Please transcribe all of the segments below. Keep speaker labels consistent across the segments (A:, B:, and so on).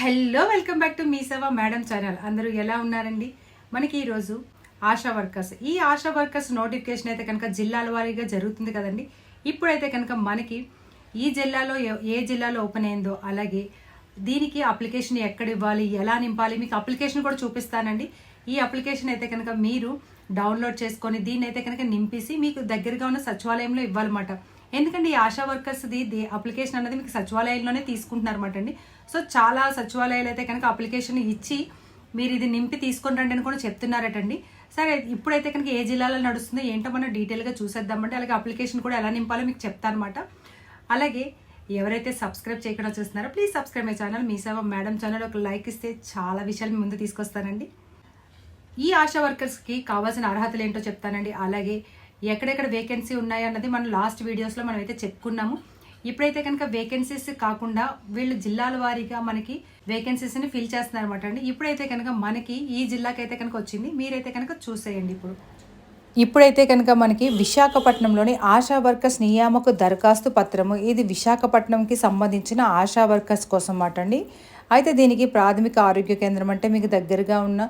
A: hello welcome back to Mee Seva madam channel అందరూ ఎలా ఉన్నారండి మనకి ఈరోజు ఆశా వర్కర్స్ ఈ ఆశా వర్కర్స్ నోటిఫికేషన్ అయితే కనుక జిల్లాల వారీగా జరుగుతుంది కదండి ఇప్పుడైతే కనుక మనకి ఈ జిల్లాలో ఏ జిల్లాలో ఓపెన్ అయిందో అలాగే దీనికి అప్లికేషన్ ఎక్కడ ఇవ్వాలి ఎలా నింపాలి మీకు అప్లికేషన్ కూడా చూపిస్తానండి ఈ అప్లికేషన్ అయితే కనుక మీరు డౌన్లోడ్ చేసుకొని దీన్ని అయితే కనుక నింపేసి మీకు దగ్గరగా ఉన్న సచివాలయంలో ఇవ్వాలన్నమాట ఎందుకంటే ఈ ఆశా వర్కర్స్ది ది అప్లికేషన్ అనేది మీకు సచివాలయంలోనే తీసుకుంటున్నారన్నమాట అండి సో చాలా సచివాలయాలు అయితే కనుక అప్లికేషన్ ఇచ్చి మీరు ఇది నింపి తీసుకొని రండి అని కూడా చెప్తున్నారటండి సరే ఇప్పుడైతే కనుక ఏ జిల్లాలో నడుస్తుందో ఏంటో మనం డీటెయిల్గా చూసేద్దామంటే అలాగే అప్లికేషన్ కూడా ఎలా నింపాలో మీకు చెప్తానమాట అలాగే ఎవరైతే సబ్స్క్రైబ్ చేయకుండా చూస్తున్నారో please subscribe my channel Mee Seva madam channel ఒక లైక్ ఇస్తే చాలా విషయాలు మీ ముందు తీసుకొస్తానండి ఈ ఆశా వర్కర్స్కి కావాల్సిన అర్హతలు ఏంటో చెప్తానండి అలాగే ఎక్కడెక్కడ వేకెన్సీ ఉన్నాయి అన్నది మనం లాస్ట్ వీడియోస్లో మనం అయితే చెప్పుకున్నాము ఇప్పుడైతే కనుక వేకెన్సీస్ కాకుండా వీళ్ళు జిల్లాల వారీగా మనకి వేకెన్సీస్ని ఫిల్ చేస్తున్నారు అనమాట అండి ఇప్పుడైతే కనుక మనకి ఈ జిల్లాకైతే కనుక వచ్చింది మీరైతే కనుక చూసేయండి ఇప్పుడు ఇప్పుడైతే కనుక మనకి విశాఖపట్నంలోని ఆశా వర్కర్స్ నియామక దరఖాస్తు పత్రము ఇది విశాఖపట్నంకి సంబంధించిన ఆశా వర్కర్స్ కోసం అన్నమాట అండి అయితే దీనికి ప్రాథమిక ఆరోగ్య కేంద్రం అంటే మీకు దగ్గరగా ఉన్న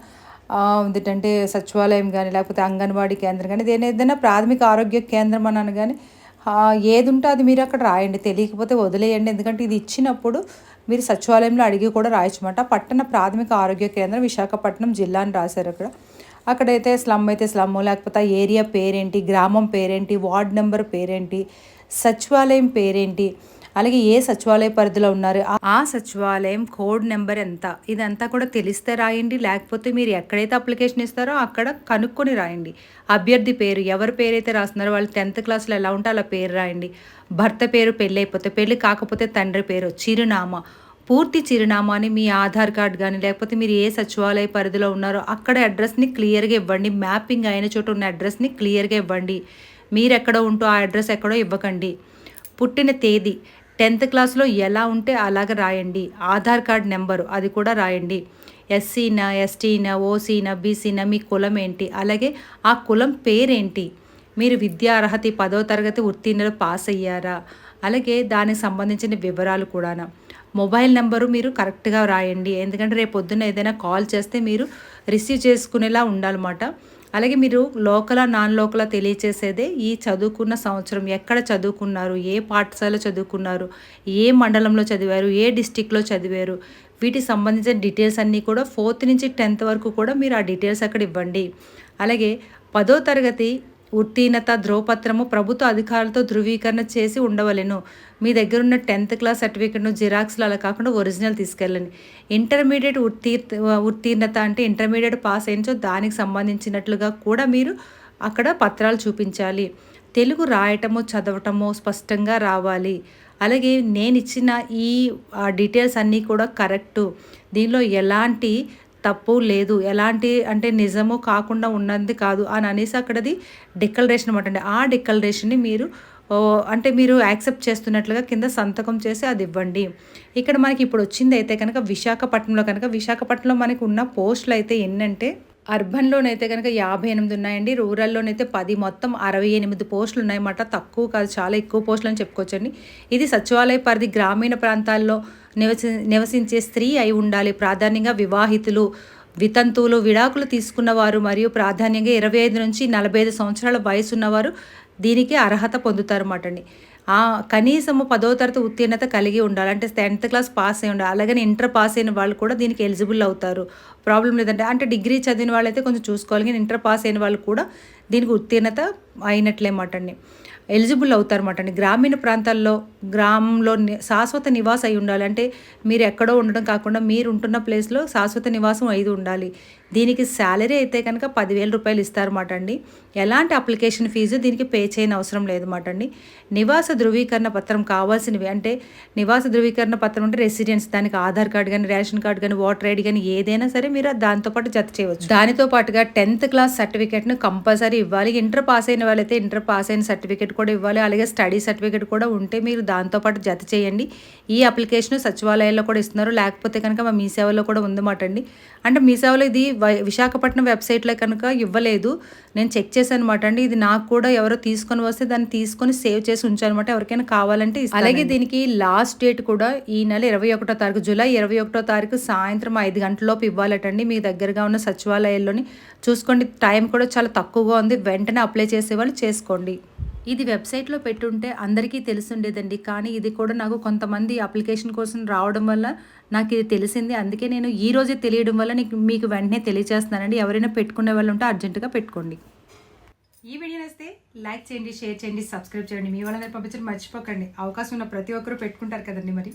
A: ఏంటంటే సచివాలయం కానీ లేకపోతే అంగన్వాడీ కేంద్రం కానీ దేని ఏదైనా ప్రాథమిక ఆరోగ్య కేంద్రం అని అనగానే ఏది ఉంటే అది మీరు అక్కడ రాయండి తెలియకపోతే వదిలేయండి ఎందుకంటే ఇది ఇచ్చినప్పుడు మీరు సచివాలయంలో అడిగి కూడా రాయొచ్చమాట పట్టణ ప్రాథమిక ఆరోగ్య కేంద్రం విశాఖపట్నం జిల్లా అని రాశారు అక్కడ అక్కడైతే స్లమ్ అయితే స్లమ్ లేకపోతే ఏరియా పేరేంటి గ్రామం పేరేంటి వార్డ్ నెంబర్ పేరేంటి సచివాలయం పేరేంటి అలాగే ఏ సచివాలయ పరిధిలో ఉన్నారు ఆ సచివాలయం కోడ్ నెంబర్ ఎంత ఇదంతా కూడా తెలిస్తే రాయండి లేకపోతే మీరు ఎక్కడైతే అప్లికేషన్ ఇస్తారో అక్కడ కనుక్కొని రాయండి అభ్యర్థి పేరు ఎవరి అయితే రాస్తున్నారో వాళ్ళు టెన్త్ క్లాస్లో ఎలా ఉంటే అలా పేరు రాయండి భర్త పేరు పెళ్ళి అయిపోతే పెళ్ళి కాకపోతే తండ్రి పేరు చిరునామా పూర్తి చిరునామాని మీ ఆధార్ కార్డ్ కానీ లేకపోతే మీరు ఏ సచివాలయ పరిధిలో ఉన్నారో అక్కడ అడ్రస్ని క్లియర్గా ఇవ్వండి మ్యాపింగ్ అయిన చోట ఉన్న అడ్రస్ని క్లియర్గా ఇవ్వండి మీరు ఎక్కడో ఉంటూ ఆ అడ్రస్ ఎక్కడో ఇవ్వకండి పుట్టిన తేదీ టెన్త్ క్లాస్లో ఎలా ఉంటే అలాగ రాయండి ఆధార్ కార్డ్ నెంబరు అది కూడా రాయండి ఎస్సీనా ఎస్టీనా ఓసీనా బీసీనా మీ కులం ఏంటి అలాగే ఆ కులం పేరేంటి మీరు విద్యా అర్హత పదో తరగతి ఉత్తీర్ణులు పాస్ అయ్యారా అలాగే దానికి సంబంధించిన వివరాలు కూడా మొబైల్ నెంబరు మీరు కరెక్ట్గా రాయండి ఎందుకంటే రేపు పొద్దున్న ఏదైనా కాల్ చేస్తే మీరు రిసీవ్ చేసుకునేలా ఉండాలన్నమాట అలాగే మీరు లోకల నాన్ లోకల తెలియచేసేదే ఈ చదువుకున్న సంవత్సరం ఎక్కడ చదువుకున్నారు ఏ పాఠశాల చదువుకున్నారు ఏ మండలంలో చదివారు ఏ డిస్టిక్లో చదివారు వీటికి సంబంధించిన డీటెయిల్స్ అన్నీ కూడా ఫోర్త్ నుంచి టెన్త్ వరకు కూడా మీరు ఆ డీటెయిల్స్ అక్కడ ఇవ్వండి అలాగే పదో తరగతి ఉత్తీర్ణత ధ్రువపత్రము ప్రభుత్వ అధికారులతో ధృవీకరణ చేసి ఉండవలెను మీ దగ్గర ఉన్న టెన్త్ క్లాస్ సర్టిఫికేట్ను జిరాక్స్లు అలా కాకుండా ఒరిజినల్ తీసుకెళ్ళండి ఇంటర్మీడియట్ ఉత్తీర్ ఉత్తీర్ణత అంటే ఇంటర్మీడియట్ పాస్ అయించో దానికి సంబంధించినట్లుగా కూడా మీరు అక్కడ పత్రాలు చూపించాలి తెలుగు రాయటము చదవటము స్పష్టంగా రావాలి అలాగే నేను ఇచ్చిన ఈ డీటెయిల్స్ అన్నీ కూడా కరెక్టు దీనిలో ఎలాంటి తప్పు లేదు ఎలాంటి అంటే నిజము కాకుండా ఉన్నది కాదు అని అనేసి అక్కడది డిక్లరేషన్ అనమాట అండి ఆ డిక్లరేషన్ని మీరు అంటే మీరు యాక్సెప్ట్ చేస్తున్నట్లుగా కింద సంతకం చేసి అది ఇవ్వండి ఇక్కడ మనకి ఇప్పుడు వచ్చింది అయితే కనుక విశాఖపట్నంలో కనుక విశాఖపట్నంలో మనకు ఉన్న పోస్టులు అయితే ఏంటంటే అర్బన్లోనైతే కనుక యాభై ఎనిమిది ఉన్నాయండి రూరల్లోనైతే పది మొత్తం అరవై ఎనిమిది పోస్టులు ఉన్నాయన్నమాట తక్కువ కాదు చాలా ఎక్కువ పోస్టులు అని చెప్పుకోవచ్చండి ఇది సచివాలయ పరిధి గ్రామీణ ప్రాంతాల్లో నివసి నివసించే స్త్రీ అయి ఉండాలి ప్రాధాన్యంగా వివాహితులు వితంతువులు విడాకులు తీసుకున్నవారు మరియు ప్రాధాన్యంగా ఇరవై ఐదు నుంచి నలభై ఐదు సంవత్సరాల వయసు ఉన్నవారు దీనికి అర్హత పొందుతారు అన్నమాట అండి కనీసము పదో తరగతి ఉత్తీర్ణత కలిగి ఉండాలి అంటే టెన్త్ క్లాస్ పాస్ అయి ఉండాలి అలాగని ఇంటర్ పాస్ అయిన వాళ్ళు కూడా దీనికి ఎలిజిబుల్ అవుతారు ప్రాబ్లం లేదంటే అంటే డిగ్రీ చదివిన వాళ్ళైతే కొంచెం చూసుకోవాలి కానీ ఇంటర్ పాస్ అయిన వాళ్ళు కూడా దీనికి ఉత్తీర్ణత అయినట్లే అండి ఎలిజిబుల్ అవుతారన్నమాట అండి గ్రామీణ ప్రాంతాల్లో గ్రామంలో శాశ్వత నివాస అయి ఉండాలంటే మీరు ఎక్కడో ఉండడం కాకుండా మీరు ఉంటున్న ప్లేస్లో శాశ్వత నివాసం అయి ఉండాలి దీనికి శాలరీ అయితే కనుక పదివేల రూపాయలు ఇస్తారన్నమాట అండి ఎలాంటి అప్లికేషన్ ఫీజు దీనికి పే చేయని అవసరం లేదన్నమాట అండి నివాస ధృవీకరణ పత్రం కావాల్సినవి అంటే నివాస ధృవీకరణ పత్రం అంటే రెసిడెన్స్ దానికి ఆధార్ కార్డు కానీ రేషన్ కార్డు కానీ ఓటర్ ఐడి కానీ ఏదైనా సరే మీరు దాంతోపాటు జత చేయవచ్చు దానితో పాటుగా టెన్త్ క్లాస్ సర్టిఫికేట్ను కంపల్సరీ ఇవ్వాలి ఇంటర్ పాస్ అయిన వాళ్ళైతే ఇంటర్ పాస్ అయిన సర్టిఫికేట్ కూడా ఇవ్వాలి అలాగే స్టడీ సర్టిఫికేట్ కూడా ఉంటే మీరు దాంతోపాటు జత చేయండి ఈ అప్లికేషన్ సచివాలయాల్లో కూడా ఇస్తున్నారు లేకపోతే కనుక మా మీ సేవలో కూడా ఉందన్నమాట అండి అంటే మీ సేవలో ఇది విశాఖపట్నం వెబ్సైట్లో కనుక ఇవ్వలేదు నేను చెక్ చేశాను అనమాట అండి ఇది నాకు కూడా ఎవరో తీసుకొని వస్తే దాన్ని తీసుకొని సేవ్ చేసి ఉంచాలన్నమాట ఎవరికైనా కావాలంటే అలాగే దీనికి లాస్ట్ డేట్ కూడా ఈ నెల ఇరవై ఒకటో తారీఖు జూలై ఇరవై ఒకటో తారీఖు సాయంత్రం ఐదు గంటలలోపు ఇవ్వాలటండి మీ దగ్గరగా ఉన్న సచివాలయాల్లోని చూసుకోండి టైం కూడా చాలా తక్కువగా ఉంది వెంటనే అప్లై చేసేవాళ్ళు చేసుకోండి ఇది వెబ్సైట్లో పెట్టుంటే అందరికీ తెలిసిండేదండి కానీ ఇది కూడా నాకు కొంతమంది అప్లికేషన్ కోసం రావడం వల్ల నాకు ఇది తెలిసింది అందుకే నేను ఈ రోజే తెలియడం వల్ల నీకు మీకు వెంటనే తెలియజేస్తున్నానండి ఎవరైనా పెట్టుకునే వాళ్ళు ఉంటే అర్జెంటుగా పెట్టుకోండి ఈ వీడియో నేస్తే లైక్ చేయండి షేర్ చేయండి సబ్స్క్రైబ్ చేయండి మీ వాళ్ళని పంపించడం మర్చిపోకండి అవకాశం ఉన్న ప్రతి ఒక్కరూ పెట్టుకుంటారు కదండి మరి